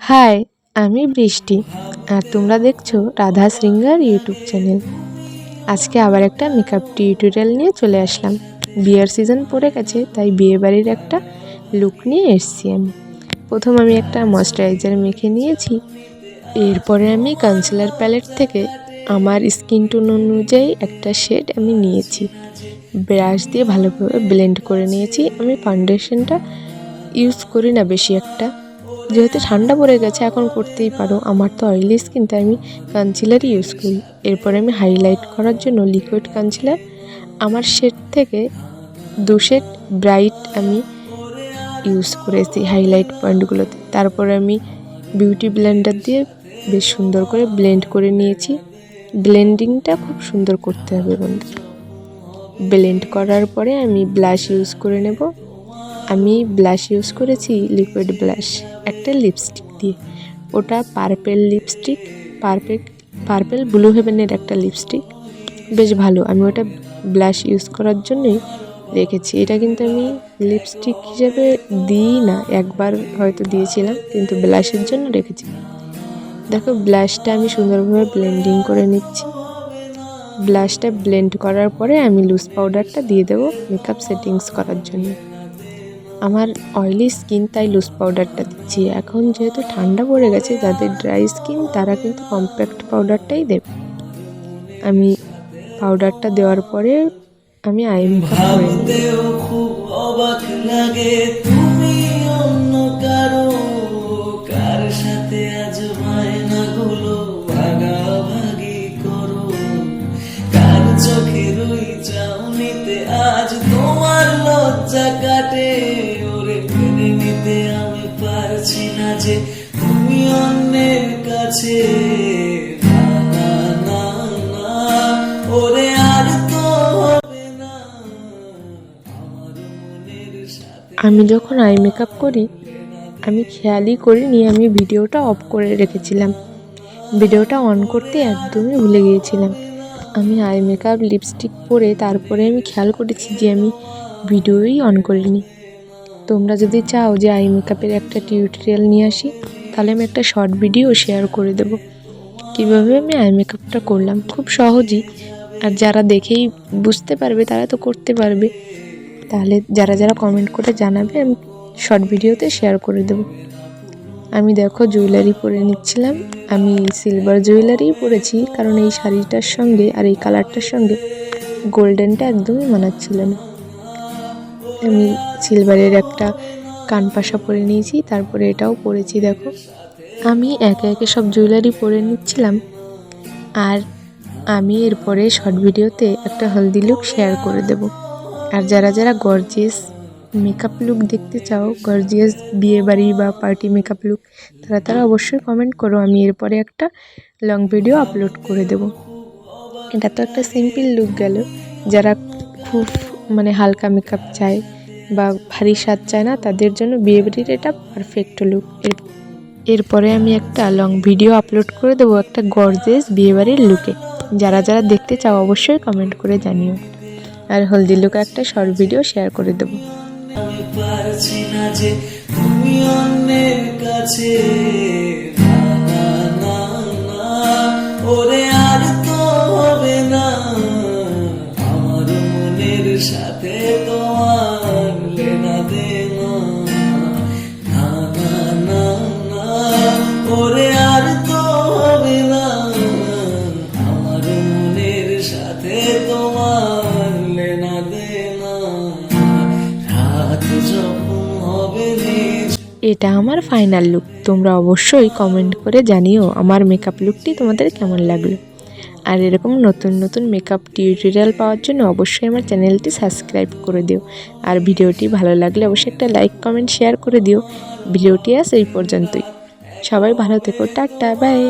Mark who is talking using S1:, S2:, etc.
S1: High আমি বৃষ্টি। আর তোমরা দেখছ রাধা শৃঙ্গার ইউটিউব চ্যানেল। আজকে আবার একটা মেকআপ টিউটোরিয়াল নিয়ে চলে আসলাম। বিয়ের সিজন পড়ে গেছে, তাই বিয়ে বাড়ির একটা লুক নিয়ে এসেছি আমি। প্রথম আমি একটা ময়শ্চারাইজার মেখে নিয়েছি। এরপরে আমি কনসিলার প্যালেট থেকে আমার স্কিন টোন অনুযায়ী একটা শেড আমি নিয়েছি। ব্রাশ দিয়ে ভালোভাবে ব্লেন্ড করে নিয়েছি। আমি ফাউন্ডেশনটা ইউজ করি না বেশি একটা। যেহেতু ঠান্ডা পড়ে গেছে, এখন করতেই পারো। আমার তো অয়েলি স্কিন তাই আমি কনসিলারই ইউজ করি। এরপরে আমি হাইলাইট করার জন্য লিকুইড কনসিলার আমার শেড থেকে দু শেড ব্রাইট আমি ইউজ করেছি হাইলাইট পয়েন্টগুলোতে তারপরে আমি বিউটি ব্লেন্ডার দিয়ে বেশ সুন্দর করে ব্লেন্ড করে নিয়েছি। ব্লেন্ডিংটা খুব সুন্দর করতে হবে বন্ধু। ব্লেন্ড করার পরে আমি ব্লাশ ইউজ করে নেব। আমি ব্লাশ ইউজ করেছি লিকুইড ব্লাশ একটা লিপস্টিক দিয়ে। ওটা purple lipstick perfect purple blue হেভেনের একটা লিপস্টিক বেশ ভালো। আমি ওটা ব্লাশ ইউজ করার জন্যই রেখেছি। এটা কিন্তু আমি লিপস্টিক হিসেবে দিই না। একবার হয়তো দিয়েছিলাম, কিন্তু ব্লাশের জন্য রেখেছি। দেখো ব্লাশটা আমি সুন্দরভাবে ব্লেন্ডিং করে নিচ্ছি। ব্লাশটা ব্লেন্ড করার পরে আমি লুজ পাউডারটা দিয়ে দেবো মেকআপ সেটিংস করার জন্য। আমার অয়েলি স্কিন তাই লুজ পাউডারটা দিচ্ছি। এখন যেহেতু ঠান্ডা পড়ে গেছে, যাদের ড্রাই স্কিন তারা কিন্তু কম্প্যাক্ট পাউডারটাই দেবে। আমি পাউডারটা দেওয়ার পরে আমি আই মেকআপ করে
S2: লাগে চাউনিতে আজ তোমার লজ্জা কাটে? যে তুমি অন্যের কাছে।
S1: আমি যখন আই মেকআপ করি, আমি খেয়ালই করিনি আমি ভিডিওটা অফ করে রেখেছিলাম। ভিডিওটা অন করতে একদমই ভুলে গিয়েছিলাম। আমি আই মেকআপ লিপস্টিক পরে তারপরে আমি খেয়াল করেছি যে আমি ভিডিওই অন করিনি। তোমরা যদি চাও যে আই মেকআপের একটা টিউটোরিয়াল নিয়ে আসি, তাহলে আমি একটা শর্ট ভিডিও শেয়ার করে দেবো। কীভাবে আমি আই মেকআপটা করলাম? খুব সহজই। আর যারা দেখেই বুঝতে পারবে, তারা তো করতে পারবে। তাহলে যারা যারা কমেন্ট করে জানাবে, আমি শর্ট ভিডিওতে শেয়ার করে দেবো। আমি দেখো জুয়েলারি পরে নিচ্ছিলাম। আমি সিলভার জুয়েলারি পরেছি, কারণ এই শাড়িটার সঙ্গে আর এই কালারটার সঙ্গে গোল্ডেনটা একদমই মানাচ্ছিল না। আমি সিলভারের একটা কানপাশা পরে নিয়েছি, তারপরে এটাও পরেছি, দেখো। আমি একে একে সব জুয়েলারি পরে নিচ্ছিলাম। আর আমি এরপরে শর্ট ভিডিওতে একটা হলদি লুক শেয়ার করে দেব। আর যারা যারা গর্জিয়াস মেকআপ লুক দেখতে চাও গর্জিয়াস বিয়ে বাড়ি বা পার্টি মেকআপ লুক তারা তারা অবশ্যই কমেন্ট করো, আমি এরপরে একটা লং ভিডিও আপলোড করে দেব। এটা তো একটা সিম্পল লুক গেল। যারা খুব মানে হালকা মেকআপ চায় বা ভারী স্বাদ চায় না, তাদের জন্য বিয়ে বাড়ির এটা পারফেক্ট লুক এর এরপরে আমি একটা লং ভিডিও আপলোড করে দেবো একটা গর্জেস বিয়েবাড়ির লুকে যারা যারা দেখতে চাও অবশ্যই কমেন্ট করে জানিও। আর হলদি লুকে একটা শর্ট ভিডিও শেয়ার করে দেবো।
S2: পারছি না যে তুমি অন্যের কাছে।
S1: এটা আমার ফাইনাল লুক তোমরা অবশ্যই কমেন্ট করে জানিও আমার মেকআপ লুকটি তোমাদের কেমন লাগল। আর এরকম নতুন নতুন মেকআপ টিউটোরিয়াল পাওয়ার জন্য অবশ্যই আমার চ্যানেলটি সাবস্ক্রাইব করে দিও। আর ভিডিওটি ভালো লাগলে অবশ্যই একটা লাইক কমেন্ট শেয়ার করে দিও। ভিডিওটি আস এই পর্যন্তই। সবাই ভালো থেকো, টাটা বাই